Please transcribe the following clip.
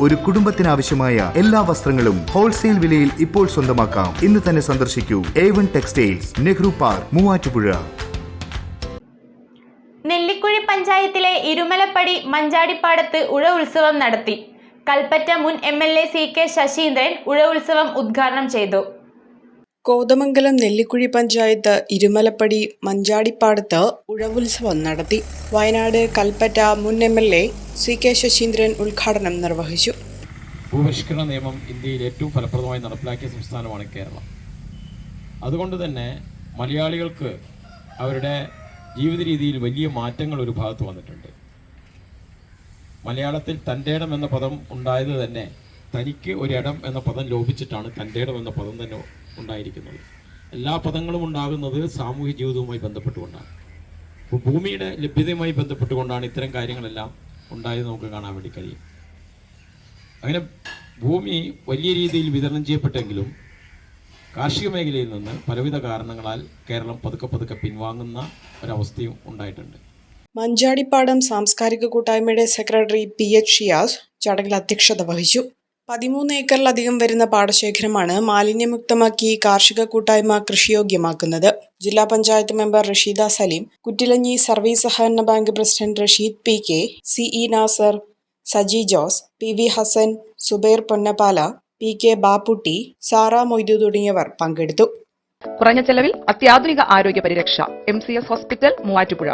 ഒരു കുടുംബത്തിനാവശ്യമായ എല്ലാ വസ്ത്രങ്ങളും ഹോൾസെയിൽ വിലയിൽ ഇപ്പോൾ സ്വന്തമാക്കാം. ഇന്ന് തന്നെ സന്ദർശിക്കൂ. A one textiles Nehru park Muvattupuzha. Nellikuzhi പഞ്ചായത്തിലെ ഇരുമലപ്പടി മഞ്ചാടിപ്പാടത്ത് ഉഴ ഉത്സവം നടത്തി. കൽപ്പറ്റ മുൻ M L A C K Saseendran ഉഴ ഉത്സവം ഉദ്ഘാടനം ചെയ്തു. കോതമംഗലം നെല്ലിക്കുഴി പഞ്ചായത്ത് ഇരുമലപ്പടി മഞ്ചാടിപ്പാടത്ത് ഉഴവുത്സവം നടത്തി. വയനാട് കൽപ്പറ്റ മുൻ M L A C K Saseendran ഉദ്ഘാടനം നിർവഹിച്ചു. ഭൂപരിഷ്കരണ നിയമം ഇന്ത്യയിൽ ഏറ്റവും ഫലപ്രദമായി നടപ്പിലാക്കിയ സംസ്ഥാനമാണ് കേരളം. അതുകൊണ്ട് തന്നെ മലയാളികൾക്ക് അവരുടെ ജീവിത രീതിയിൽ വലിയ മാറ്റങ്ങൾ ഒരു ഭാഗത്ത് വന്നിട്ടുണ്ട്. മലയാളത്തിൽ തന്റെ എന്ന പദം ഉണ്ടായത് തന്നെ തനിക്ക് ഒരിടം എന്ന പദം ലോപിച്ചിട്ടാണ് തന്റെ ഇടം എന്ന പദം തന്നെ ഉണ്ടായിരിക്കുന്നത്. എല്ലാ പദങ്ങളും ഉണ്ടാകുന്നത് സാമൂഹ്യ ജീവിതവുമായി ബന്ധപ്പെട്ടുകൊണ്ടാണ്. അപ്പോൾ ഭൂമിയുടെ ലഭ്യതയുമായി ബന്ധപ്പെട്ടുകൊണ്ടാണ് ഇത്തരം കാര്യങ്ങളെല്ലാം ഉണ്ടായത് നമുക്ക് കാണാൻ വേണ്ടി കഴിയും. അങ്ങനെ ഭൂമി വലിയ രീതിയിൽ വിതരണം ചെയ്യപ്പെട്ടെങ്കിലും കാർഷിക മേഖലയിൽ നിന്ന് പലവിധ കാരണങ്ങളാൽ കേരളം പതുക്കെ പതുക്കെ പിൻവാങ്ങുന്ന ഒരവസ്ഥയും ഉണ്ടായിട്ടുണ്ട്. മഞ്ചാടിപ്പാടം സാംസ്കാരിക കൂട്ടായ്മയുടെ സെക്രട്ടറി പി എച്ച് ഷിയാസ് ചടങ്ങിൽ അധ്യക്ഷത വഹിച്ചു. പതിമൂന്ന് ഏക്കറിലധികം വരുന്ന പാടശേഖരമാണ് മാലിന്യമുക്തമാക്കി കാർഷിക കൂട്ടായ്മ കൃഷിയോഗ്യമാക്കുന്നത്. ജില്ലാ പഞ്ചായത്ത് മെമ്പർ റഷീദ സലീം കുറ്റിലഞ്ഞി സർവീസ് സഹകരണ bank president Rasheed P K C E Nasar Saji Jose P V Hassan Subair Ponnapala P K Bapputty Sara Moidu തുടങ്ങിയവർ പങ്കെടുത്തു. കുറഞ്ഞ ചെലവിൽ അത്യാധുനിക ആരോഗ്യ പരിരക്ഷ M C S hospital Muvattupuzha.